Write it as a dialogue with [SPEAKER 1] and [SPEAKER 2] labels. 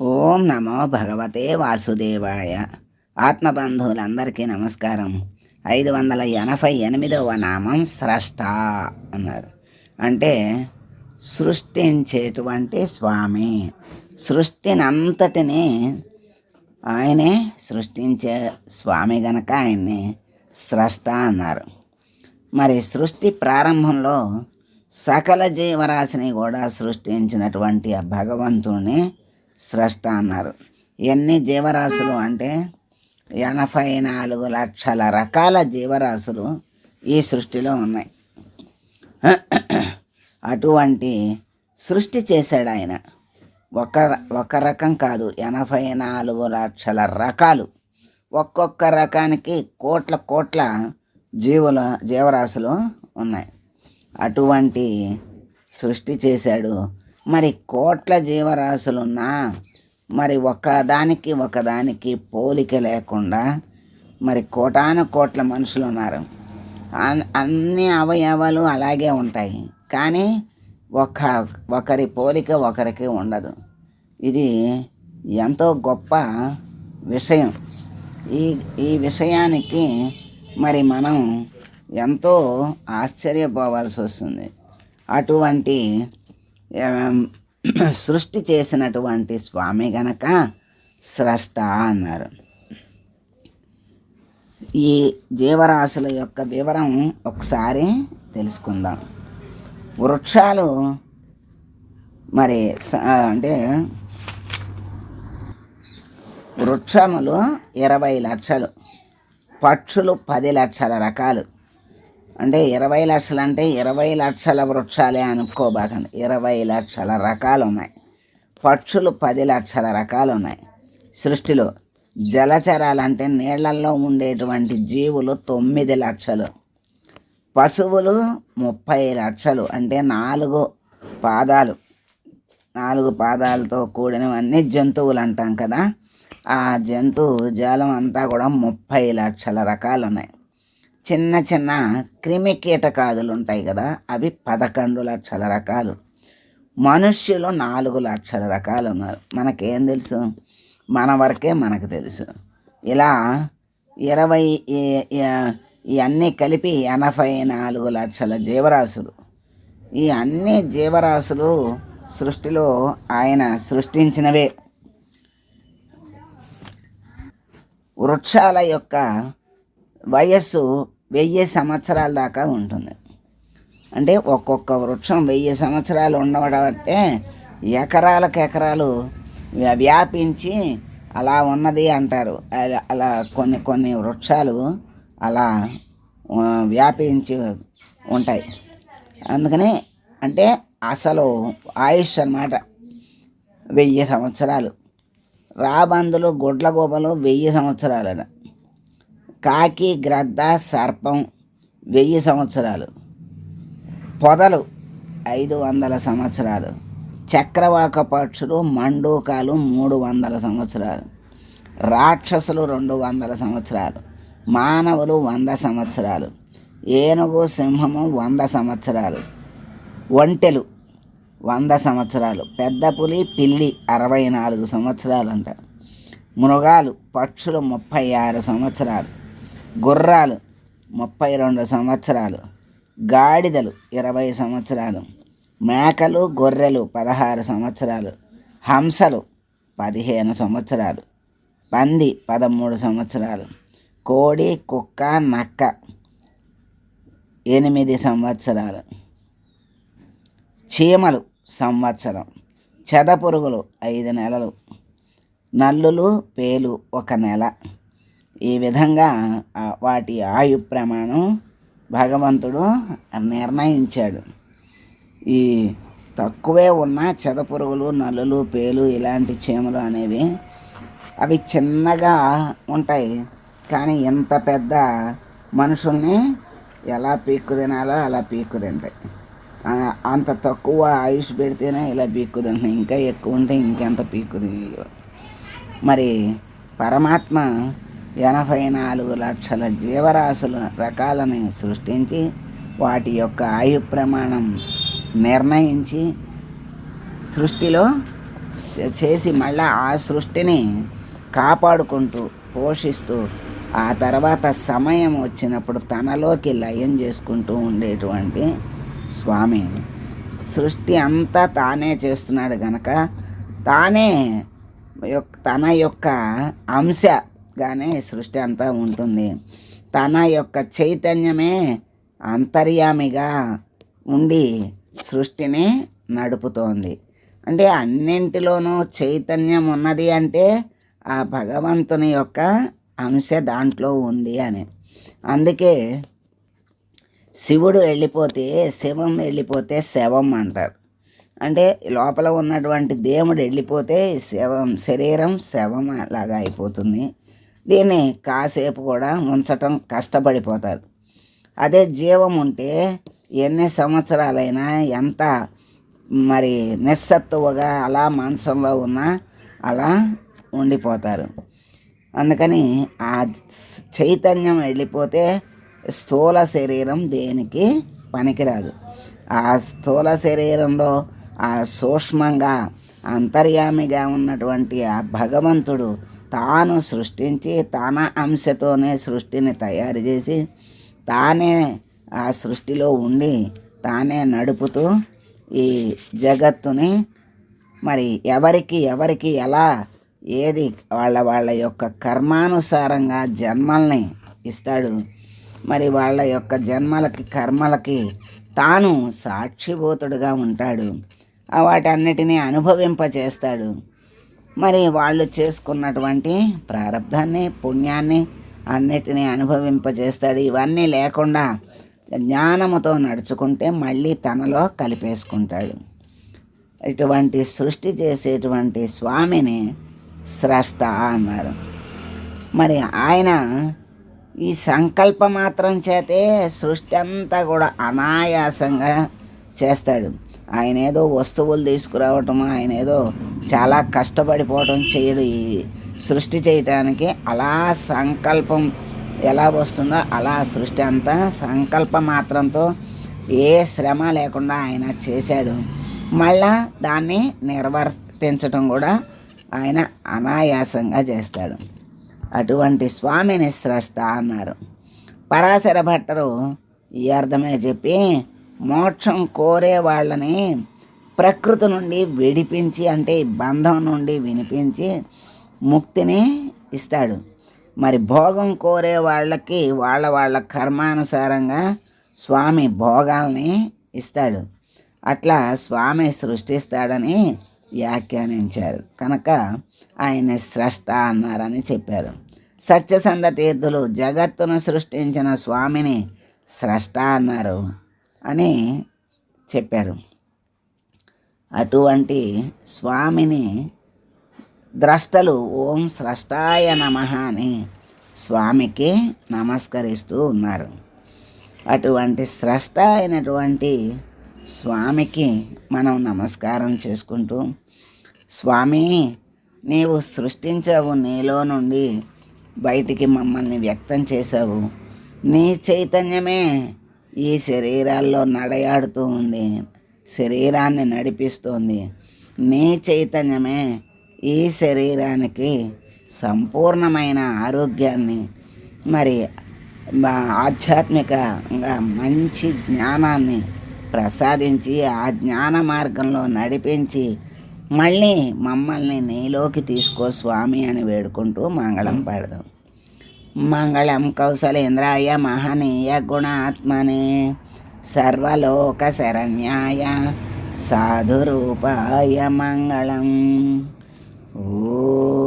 [SPEAKER 1] ఓం నమో భగవతే వాసుదేవాయ. ఆత్మబంధువులందరికీ నమస్కారం. ఐదు వందల ఎనభై ఎనిమిదవ నామం స్రష్ట అన్నారు. అంటే సృష్టించేటువంటి స్వామి. సృష్టినంతటిని ఆయనే సృష్టించే స్వామి గనక ఆయన్ని స్రష్ట అన్నారు. మరి సృష్టి ప్రారంభంలో సకల జీవరాశిని కూడా సృష్టించినటువంటి ఆ భగవంతుని స్రష్ట అన్నారు. ఎన్ని జీవరాశులు అంటే ఎనభై నాలుగు లక్షల రకాల జీవరాశులు ఈ సృష్టిలో ఉన్నాయి. అటువంటి సృష్టి చేశాడు ఆయన. ఒక ఒక రకం కాదు ఎనభై నాలుగు లక్షల రకాలు. ఒక్కొక్క రకానికి కోట్ల కోట్ల జీవుల జీవరాశులు ఉన్నాయి. అటువంటి సృష్టి చేశాడు మరి కోట్ల జీవరాశులున్నా మరి ఒకదానికి ఒకదానికి పోలిక లేకుండా మరి కోటాను కోట్ల మనుషులు ఉన్నారు అన్ని అవయవాలు అలాగే ఉంటాయి. కానీ ఒక ఒకరి పోలిక ఒకరికి ఉండదు. ఇది ఎంతో గొప్ప విషయం. ఈ ఈ విషయానికి మరి మనం ఎంతో ఆశ్చర్యపోవాల్సి వస్తుంది. అటువంటి సృష్టి చేసినటువంటి స్వామి గనక స్రష్ట అన్నారు. ఈ జీవరాశుల యొక్క వివరం ఒకసారి తెలుసుకుందాం. వృక్షాలు మరి స- అంటే వృక్షములు ఇరవై లక్షలు పక్షులు పది లక్షల రకాలు. అంటే ఇరవై లక్షలు అంటే ఇరవై లక్షల వృక్షాలే అనుకోబాకండి. ఇరవై లక్షల రకాలు ఉన్నాయి పక్షులు పది లక్షల రకాలు ఉన్నాయి సృష్టిలో జలచరాలు అంటే నీళ్ళల్లో ఉండేటువంటి జీవులు తొమ్మిది లక్షలు. పశువులు ముప్పై లక్షలు. అంటే నాలుగు పాదాలు. నాలుగు పాదాలతో కూడినవన్నీ జంతువులు అంటాం కదా. ఆ జంతువు జాలం అంతా కూడా ముప్పై లక్షల రకాలు ఉన్నాయి చిన్న చిన్న క్రిమి కీటకాదులు ఉంటాయి కదా అవి పదకొండు లక్షల రకాలు. మనుష్యులు నాలుగు లక్షల రకాలు ఉన్నారు. మనకేం తెలుసు? మన వరకే మనకు తెలుసు. ఇలా ఇరవై ఈ- ఇవన్నీ కలిపి ఎనభై నాలుగు లక్షల జీవరాశులు. ఈ అన్ని జీవరాశులు సృష్టిలో ఆయన సృష్టించినవే. వృక్షాల యొక్క వయస్సు వెయ్యి సంవత్సరాల దాకా ఉంటుంది. అంటే ఒక్కొక్క వృక్షం వెయ్యి సంవత్సరాలు ఉండబట్టే ఎకరాలకు ఎకరాలు వ్యాపించి అలా ఉన్నది అంటారు. అలా- అలా కొన్ని కొన్ని వృక్షాలు అలా వ్యాపించి ఉంటాయి. అందుకని అంటే అసలు ఆయుష్ అన్నమాట వెయ్యి సంవత్సరాలు. రాబందులు గుడ్ల గోపలు వెయ్యి సంవత్సరాలు కాకి గ్రద్ద సర్పం వెయ్యి సంవత్సరాలు. పొదలు ఐదు వందల సంవత్సరాలు. చక్రవాక పక్షులు మండూకాలు మూడు వందల సంవత్సరాలు. రాక్షసులు రెండు వందల సంవత్సరాలు. మానవులు వంద సంవత్సరాలు. ఏనుగు సింహము వంద సంవత్సరాలు. ఒంటెలు వంద సంవత్సరాలు. పెద్ద పులి పిల్లి అరవై నాలుగు సంవత్సరాలు అంట మృగాలు పక్షులు ముప్పై ఆరు సంవత్సరాలు. గుర్రాలు ముప్పై రెండు సంవత్సరాలు. గాడిదలు ఇరవై సంవత్సరాలు. మేకలు గొర్రెలు పదహారు సంవత్సరాలు. హంసలు పదిహేను సంవత్సరాలు. పంది పదమూడు సంవత్సరాలు. కోడి కుక్క నక్క ఎనిమిది సంవత్సరాలు. చీమలు సంవత్సరం. చెదపురుగులు ఐదు నెలలు. నల్లులు పేలు ఒక నెల. ఈ విధంగా వాటి ఆయు ప్రమాణం భగవంతుడు నిర్ణయించాడు. ఈ తక్కువే ఉన్న చెదపురుగులు నల్లులు పేలు ఇలాంటి చీమలు అనేవి అవి చిన్నగా ఉంటాయి. కానీ ఎంత పెద్ద మనుషుల్ని ఎలా పీక్కు తినాలో అలా పీక్కు తింటాయి అంత తక్కువ ఆయుష్ పెడితేనే ఇలా పీక్కు తింటాయి ఇంకా ఎక్కువ ఉంటే ఇంకెంత పీక్కు తినేయో మరి పరమాత్మ ఎనభై నాలుగు లక్షల జీవరాశుల రకాలను సృష్టించి వాటి యొక్క ఆయు ప్రమాణం నిర్ణయించి సృష్టిలో చేసి మళ్ళా ఆ సృష్టిని కాపాడుకుంటూ పోషిస్తూ ఆ తర్వాత సమయం వచ్చినప్పుడు తనలోకి లయం చేసుకుంటూ ఉండేటువంటి స్వామి. సృష్టి అంతా తానే చేస్తున్నాడు గనక తానే యొక్క తన యొక్క అంశ గానే సృష్టి అంతా ఉంటుంది. తన యొక్క చైతన్యమే అంతర్యామిగా ఉండి సృష్టిని నడుపుతోంది. అంటే అన్నింటిలోనూ చైతన్యం ఉన్నది అంటే ఆ భగవంతుని యొక్క అంశ దాంట్లో ఉంది అని. అందుకే శివుడు వెళ్ళిపోతే శివం వెళ్ళిపోతే శవం అంటారు. అంటే లోపల ఉన్నటువంటి దేవుడు వెళ్ళిపోతే శవం శరీరం శవం లాగా అయిపోతుంది. దీన్ని కాసేపు కూడా ఉంచటం కష్టపడిపోతారు. అదే జీవం ఉంటే ఎన్ని సంవత్సరాలైనా ఎంత మరి నిస్సత్తువగా అలా మాంసంలో ఉన్నా అలా ఉండిపోతారు. అందుకని ఆ చైతన్యం వెళ్ళిపోతే స్థూల శరీరం దేనికి పనికిరాదు. ఆ స్థూల శరీరంలో ఆ సూక్ష్మంగా అంతర్యామిగా ఉన్నటువంటి ఆ భగవంతుడు తాను సృష్టించి తన అంశతోనే సృష్టిని తయారు చేసి తానే ఆ సృష్టిలో ఉండి తానే నడుపుతూ ఈ జగత్తుని మరి ఎవరికి ఎవరికి ఎలా ఏది వాళ్ళ వాళ్ళ యొక్క కర్మానుసారంగా జన్మల్ని ఇస్తాడు. మరి వాళ్ళ యొక్క జన్మలకి కర్మలకి తాను సాక్షిభూతుడుగా ఉంటాడు. వాటన్నిటినీ అనుభవింపచేస్తాడు. మరి వాళ్ళు చేసుకున్నటువంటి ప్రారంధాన్ని పుణ్యాన్ని అన్నిటినీ అనుభవింపజేస్తాడు. ఇవన్నీ లేకుండా జ్ఞానముతో నడుచుకుంటే మళ్ళీ తనలో కలిపేసుకుంటాడు. ఇటువంటి సృష్టి చేసేటువంటి స్వామిని స్రష్ట అన్నారు. మరి ఆయన ఈ సంకల్ప మాత్రం చేతే సృష్టి అంతా కూడా అనాయాసంగా చేస్తాడు. ఆయన ఏదో వస్తువులు తీసుకురావటం ఆయన ఏదో చాలా కష్టపడిపోవటం చేయడు. ఈ సృష్టి చేయటానికి అలా సంకల్పం ఎలా వస్తుందో అలా సృష్టి అంతా సంకల్ప మాత్రంతో ఏ శ్రమ లేకుండా ఆయన చేశాడు. మళ్ళా దాన్ని నిర్వర్తించటం కూడా ఆయన అనాయాసంగా చేస్తాడు. అటువంటి స్వామిని స్రష్ట అన్నారు. పరాశర భట్టరు ఈ అర్థమే చెప్పి మోక్షం కోరే వాళ్ళని ప్రకృతి నుండి విడిపించి అంటే బంధం నుండి వినిపించి ముక్తిని ఇస్తాడు. మరి భోగం కోరే వాళ్ళకి వాళ్ళ వాళ్ళ కర్మానుసారంగా స్వామి భోగాల్ని ఇస్తాడు. అట్లా స్వామి సృష్టిస్తాడని వ్యాఖ్యానించారు. కనుక ఆయన స్రష్ట అన్నారని చెప్పారు. సత్యసంధ తీర్థులు జగత్తును సృష్టించిన స్వామిని స్రష్ట అన్నారు. అని చెప్పారు. అటువంటి స్వామిని ద్రష్టలు ఓం స్రష్టాయ నమ అని స్వామికి నమస్కరిస్తూ ఉన్నారు. అటువంటి స్రష్ట అయినటువంటి స్వామికి మనం నమస్కారం చేసుకుంటూ స్వామి నీవు సృష్టించావు నీలో నుండి బయటికి మమ్మల్ని వ్యక్తం చేశావు. నీ చైతన్యమే ఈ శరీరాల్లో నడయాడుతూ ఉంది. శరీరాన్ని నడిపిస్తోంది. నీ చైతన్యమే ఈ శరీరానికి సంపూర్ణమైన ఆరోగ్యాన్ని మరి మా ఆధ్యాత్మికంగా మంచి జ్ఞానాన్ని ప్రసాదించి ఆ జ్ఞాన మార్గంలో నడిపించి మళ్ళీ మమ్మల్ని నీలోకి తీసుకో స్వామి అని వేడుకుంటూ మంగళం పాడదాం. మంగళం కౌశలేంద్రాయ మహనీయ గుణాత్మనే సర్వలోక శరణ్యాయ సాధురూపాయ మంగళం. ఓ